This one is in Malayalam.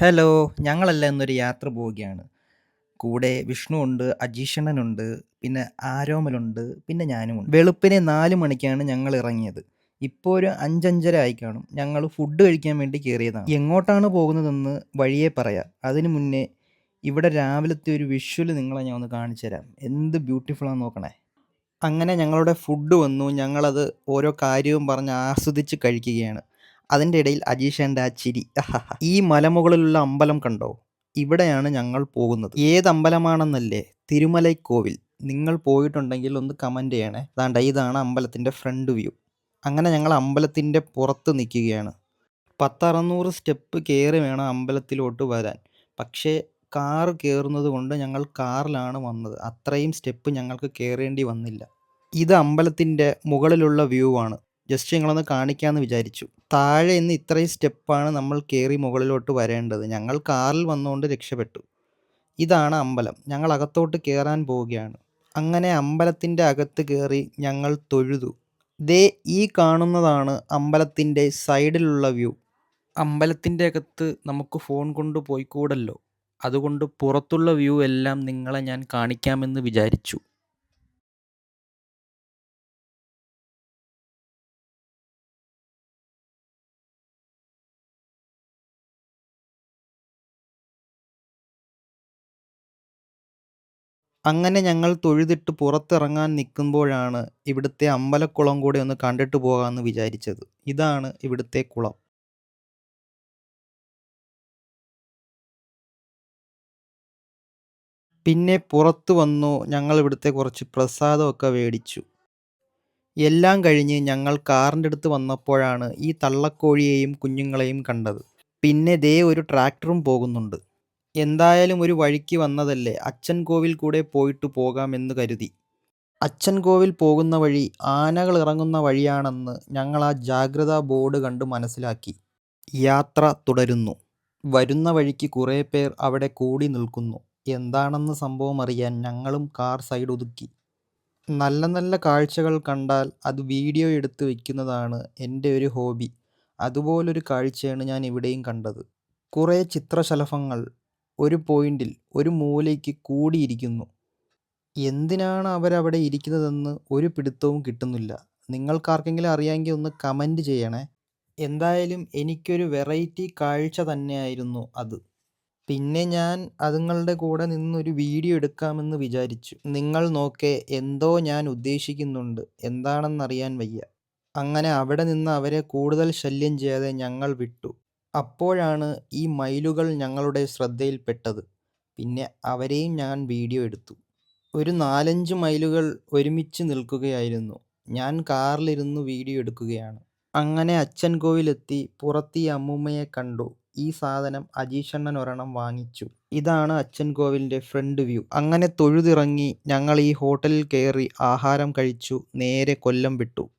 ഹലോ ഞങ്ങളെല്ലാം ഇന്നൊരു യാത്ര പോവുകയാണ്. കൂടെ വിഷ്ണു ഉണ്ട് അജീഷണനുണ്ട് പിന്നെ ആരോമലുണ്ട് പിന്നെ ഞാനുമുണ്ട്. വെളുപ്പിനെ നാല് മണിക്കാണ് ഞങ്ങൾ ഇറങ്ങിയത്. ഇപ്പോൾ ഒരു അഞ്ചഞ്ചര ആയി കാണും. ഞങ്ങൾ ഫുഡ് കഴിക്കാൻ വേണ്ടി കയറിയതാണ്. എങ്ങോട്ടാണ് പോകുന്നതെന്ന് വഴിയെ പറയാം. അതിനു മുന്നേ ഇവിടെ രാവിലത്തെ ഒരു വിഷ്വൽ നിങ്ങളെ ഞാൻ ഒന്ന് കാണിച്ചു തരാം. എന്ത് ബ്യൂട്ടിഫുള്ളാന്ന് നോക്കണേ. അങ്ങനെ ഞങ്ങളുടെ ഫുഡ് വന്നു. ഞങ്ങളത് ഓരോ കാര്യവും പറഞ്ഞ് ആസ്വദിച്ച് കഴിക്കുകയാണ്. അതിന്റെ ഇടയിൽ അജീഷേന്റെ ആ ചിരി. ഈ മലമുകളിലുള്ള അമ്പലം കണ്ടോ? ഇവിടെയാണ് ഞങ്ങൾ പോകുന്നത്. ഏത് അമ്പലമാണെന്നല്ലേ തിരുമലൈക്കോവിൽ നിങ്ങൾ പോയിട്ടുണ്ടെങ്കിൽ ഒന്ന് കമന്റ് ചെയ്യണേ. അതാണ്ട് ഇതാണ് അമ്പലത്തിന്റെ ഫ്രണ്ട് വ്യൂ. അങ്ങനെ ഞങ്ങൾ അമ്പലത്തിന്റെ പുറത്ത് നിൽക്കുകയാണ്. പത്തറുന്നൂറ് സ്റ്റെപ്പ് കയറി വേണം അമ്പലത്തിലോട്ട് വരാൻ. പക്ഷേ കാർ കയറുന്നത് കൊണ്ട് ഞങ്ങൾ കാറിലാണ് വന്നത്. അത്രയും സ്റ്റെപ്പ് ഞങ്ങൾക്ക് കയറേണ്ടി വന്നില്ല. ഇത് അമ്പലത്തിന്റെ മുകളിലുള്ള വ്യൂ ആണ്. ജസ്റ്റ് നിങ്ങളൊന്ന് കാണിക്കാമെന്ന് വിചാരിച്ചു. താഴെ നിന്ന് ഇത്രയും സ്റ്റെപ്പാണ് നമ്മൾ കയറി മുകളിലോട്ട് വരേണ്ടത്. ഞങ്ങൾ കാറിൽ വന്നുകൊണ്ട് രക്ഷപ്പെട്ടു. ഇതാണ് അമ്പലം. ഞങ്ങൾ അകത്തോട്ട് കയറാൻ പോവുകയാണ്. അങ്ങനെ അമ്പലത്തിന്റെ അകത്ത് കയറി ഞങ്ങൾ തൊഴുതു. ദേ ഈ കാണുന്നതാണ് അമ്പലത്തിന്റെ സൈഡിലുള്ള വ്യൂ. അമ്പലത്തിന്റെ അകത്ത് നമുക്ക് ഫോൺ കൊണ്ട് പോയിക്കൂടല്ലോ. അതുകൊണ്ട് പുറത്തുള്ള വ്യൂ എല്ലാം നിങ്ങളെ ഞാൻ കാണിക്കാമെന്ന് വിചാരിച്ചു. അങ്ങനെ ഞങ്ങൾ തൊഴുതിട്ട് പുറത്തിറങ്ങാൻ നിൽക്കുമ്പോഴാണ് ഇവിടുത്തെ അമ്പലക്കുളം കൂടെ ഒന്ന് കണ്ടിട്ട് പോകാമെന്ന് വിചാരിച്ചത്. ഇതാണ് ഇവിടുത്തെ കുളം. പിന്നെ പുറത്തു വന്നു ഞങ്ങൾ ഇവിടുത്തെ കുറച്ച് പ്രസാദമൊക്കെ മേടിച്ചു. എല്ലാം കഴിഞ്ഞ് ഞങ്ങൾ കാറിന്റെ അടുത്ത് വന്നപ്പോഴാണ് ഈ തള്ളക്കോഴിയെയും കുഞ്ഞുങ്ങളെയും കണ്ടത്. പിന്നെ ദേ ഒരു ട്രാക്ടറും പോകുന്നുണ്ട്. എന്തായാലും ഒരു വഴിക്ക് വന്നതല്ലേ. അച്ഛൻ കോവിൽ കൂടെ പോയിട്ട് പോകാമെന്ന് കരുതി. അച്ഛൻ കോവിൽ പോകുന്ന വഴി ആനകൾ ഇറങ്ങുന്ന വഴിയാണെന്ന് ഞങ്ങൾ ആ ജാഗ്രതാ ബോർഡ് കണ്ട് മനസ്സിലാക്കി. യാത്ര തുടരുന്നു. വരുന്ന വഴിക്ക് കുറേ പേർ അവിടെ കൂടി നിൽക്കുന്നു. എന്താണെന്ന് സംഭവം അറിയാൻ ഞങ്ങളും കാർ സൈഡ് ഒതുക്കി. നല്ല നല്ല കാഴ്ചകൾ കണ്ടാൽ അത് വീഡിയോ എടുത്ത് വയ്ക്കുന്നതാണ് എന്റെ ഒരു ഹോബി. അതുപോലൊരു കാഴ്ചയാണ് ഞാൻ ഇവിടെയും കണ്ടത്. കുറേ ചിത്രശലഭങ്ങൾ ഒരു പോയിന്റിൽ ഒരു മൂലയ്ക്ക് കൂടിയിരിക്കുന്നു. എന്തിനാണ് അവരവിടെ ഇരിക്കുന്നതെന്ന് ഒരു പിടുത്തവും കിട്ടുന്നില്ല. നിങ്ങൾക്കാർക്കെങ്കിലും അറിയാമെങ്കിൽ ഒന്ന് കമന്റ് ചെയ്യണേ. എന്തായാലും എനിക്കൊരു വെറൈറ്റി കാഴ്ച തന്നെയായിരുന്നു അത്. പിന്നെ ഞാൻ അതുങ്ങളുടെ കൂടെ നിന്നൊരു വീഡിയോ എടുക്കാമെന്ന് വിചാരിച്ചു. നിങ്ങൾ നോക്കേ എന്തോ ഞാൻ ഉദ്ദേശിക്കുന്നുണ്ട്. എന്താണെന്നറിയാൻ വയ്യ. അങ്ങനെ അവിടെ നിന്ന് അവരെ കൂടുതൽ ശല്യം ചെയ്യാതെ ഞങ്ങൾ വിട്ടു. അപ്പോഴാണ് ഈ മയിലുകൾ ഞങ്ങളുടെ ശ്രദ്ധയിൽപ്പെട്ടത്. പിന്നെ അവരെയും ഞാൻ വീഡിയോ എടുത്തു. ഒരു നാലഞ്ച് മൈലുകൾ ഒരുമിച്ച് നിൽക്കുകയായിരുന്നു. ഞാൻ കാറിലിരുന്ന് വീഡിയോ എടുക്കുകയാണ്. അങ്ങനെ അച്ഛൻ കോവിലെത്തി പുറത്ത് ഈ അമ്മൂമ്മയെ കണ്ടു. ഈ സാധനം അജീഷണ്ണൻ ഒരെണ്ണം വാങ്ങിച്ചു. ഇതാണ് അച്ഛൻ കോവിലിന്റെ ഫ്രണ്ട് വ്യൂ. അങ്ങനെ തൊഴുതിറങ്ങി ഞങ്ങൾ ഈ ഹോട്ടലിൽ കയറി ആഹാരം കഴിച്ചു നേരെ കൊല്ലം വിട്ടു.